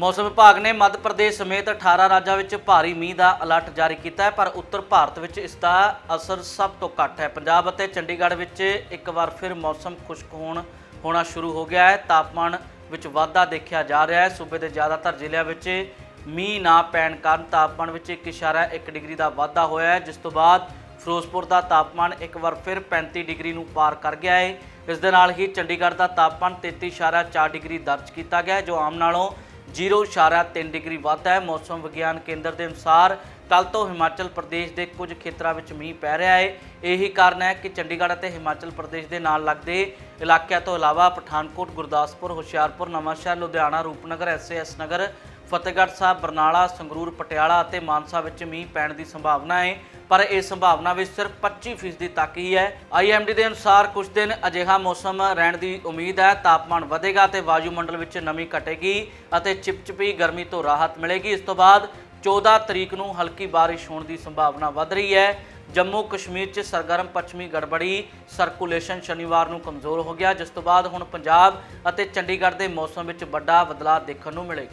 ਮੌਸਮ ਵਿਭਾਗ ਨੇ ਮੱਧ ਪ੍ਰਦੇਸ਼ ਸਮੇਤ 18 ਰਾਜਾਂ ਵਿੱਚ ਭਾਰੀ ਮੀਂਹ ਦਾ ਅਲਰਟ ਜਾਰੀ ਕੀਤਾ ਹੈ, ਪਰ ਉੱਤਰ ਭਾਰਤ ਵਿੱਚ ਇਸ ਦਾ ਅਸਰ ਸਭ ਤੋਂ ਘੱਟ ਹੈ। ਪੰਜਾਬ ਅਤੇ ਚੰਡੀਗੜ੍ਹ ਵਿੱਚ ਇੱਕ ਵਾਰ ਫਿਰ ਮੌਸਮ ਖੁਸ਼ਕ ਹੋਣ, ਹੋਣਾ ਸ਼ੁਰੂ ਹੋ ਗਿਆ ਹੈ। ਤਾਪਮਾਨ ਵਿੱਚ ਵਾਧਾ ਦੇਖਿਆ ਜਾ ਰਿਹਾ ਹੈ। ਸੂਬੇ ਦੇ ਜ਼ਿਆਦਾਤਰ ਜ਼ਿਲ੍ਹਿਆਂ ਵਿੱਚ ਮੀਂਹ ਨਾ ਪੈਣ ਕਾਰਨ ਤਾਪਮਾਨ ਵਿੱਚ 1.1 ਡਿਗਰੀ ਦਾ ਵਾਧਾ ਹੋਇਆ ਹੈ, ਜਿਸ ਤੋਂ ਬਾਅਦ ਫਿਰੋਜ਼ਪੁਰ ਦਾ ਤਾਪਮਾਨ ਇੱਕ ਵਾਰ ਫਿਰ 35 ਡਿਗਰੀ ਨੂੰ ਪਾਰ ਕਰ ਗਿਆ ਹੈ। ਇਸ ਦੇ ਨਾਲ ਹੀ ਚੰਡੀਗੜ੍ਹ ਦਾ ਤਾਪਮਾਨ 33.4 ਡਿਗਰੀ ਦਰਜ ਕੀਤਾ ਗਿਆ ਜੋ ਆਮ ਨਾਲੋਂ 0.3 ਡਿਗਰੀ ਵੱਧ ਹੈ। ਮੌਸਮ ਵਿਗਿਆਨ ਕੇਂਦਰ ਦੇ ਅਨੁਸਾਰ ਕੱਲ ਤੋਂ ਹਿਮਾਚਲ ਪ੍ਰਦੇਸ਼ ਦੇ ਕੁਝ ਖੇਤਰਾਂ ਵਿੱਚ ਮੀਂਹ ਪੈ ਰਿਹਾ ਹੈ। ਇਹੀ ਕਾਰਨ ਹੈ ਕਿ ਚੰਡੀਗੜ੍ਹ ਅਤੇ ਹਿਮਾਚਲ ਪ੍ਰਦੇਸ਼ ਦੇ ਨਾਲ ਲੱਗਦੇ ਇਲਾਕਿਆਂ ਤੋਂ ਇਲਾਵਾ ਪਠਾਨਕੋਟ, ਗੁਰਦਾਸਪੁਰ, ਹੁਸ਼ਿਆਰਪੁਰ, ਨਵਾਂਸ਼ਹਿਰ, ਲੁਧਿਆਣਾ, ਰੂਪਨਗਰ, ਐਸਏਐਸ ਨਗਰ ਫਤਿਹਗੜ੍ਹ ਸਾਹਿਬ, ਬਰਨਾਲਾ, ਸੰਗਰੂਰ, ਪਟਿਆਲਾ ਅਤੇ ਮਾਨਸਾ ਵਿੱਚ ਮੀਂਹ ਪੈਣ ਦੀ ਸੰਭਾਵਨਾ ਹੈ। ਪਰ ਇਹ ਸੰਭਾਵਨਾ ਵੀ ਸਿਰਫ 25% ਤੱਕ ਹੀ ਹੈ। ਆਈਐਮਡੀ ਦੇ ਅਨੁਸਾਰ ਕੁਝ ਦਿਨ ਅਜਿਹਾ ਮੌਸਮ ਰਹਿਣ ਦੀ ਉਮੀਦ ਹੈ। ਤਾਪਮਾਨ ਵਧੇਗਾ ਤੇ ਵਾਯੂਮੰਡਲ ਵਿੱਚ ਨਮੀ ਘਟੇਗੀ ਅਤੇ ਚਿਪਚਿਪੀ ਗਰਮੀ ਤੋਂ ਰਾਹਤ ਮਿਲੇਗੀ। ਇਸ ਤੋਂ ਬਾਅਦ 14 ਤਰੀਕ ਨੂੰ ਹਲਕੀ ਬਾਰਿਸ਼ ਹੋਣ ਦੀ ਸੰਭਾਵਨਾ ਵਧ ਰਹੀ ਹੈ। ਜੰਮੂ ਕਸ਼ਮੀਰ 'ਚ ਸਰਗਰਮ ਪੱਛਮੀ ਗੜਬੜੀ, ਸਰਕੂਲੇਸ਼ਨ ਸ਼ਨੀਵਾਰ ਨੂੰ ਕਮਜ਼ੋਰ ਹੋ ਗਿਆ। ਜਿਸ ਤੋਂ ਬਾਅਦ ਹੁਣ ਪੰਜਾਬ ਅਤੇ ਚੰਡੀਗੜ੍ਹ ਦੇ ਮੌਸਮ ਵਿੱਚ ਵੱਡਾ ਬਦਲਾਅ ਦੇਖਣ ਨੂੰ ਮਿਲੇਗਾ।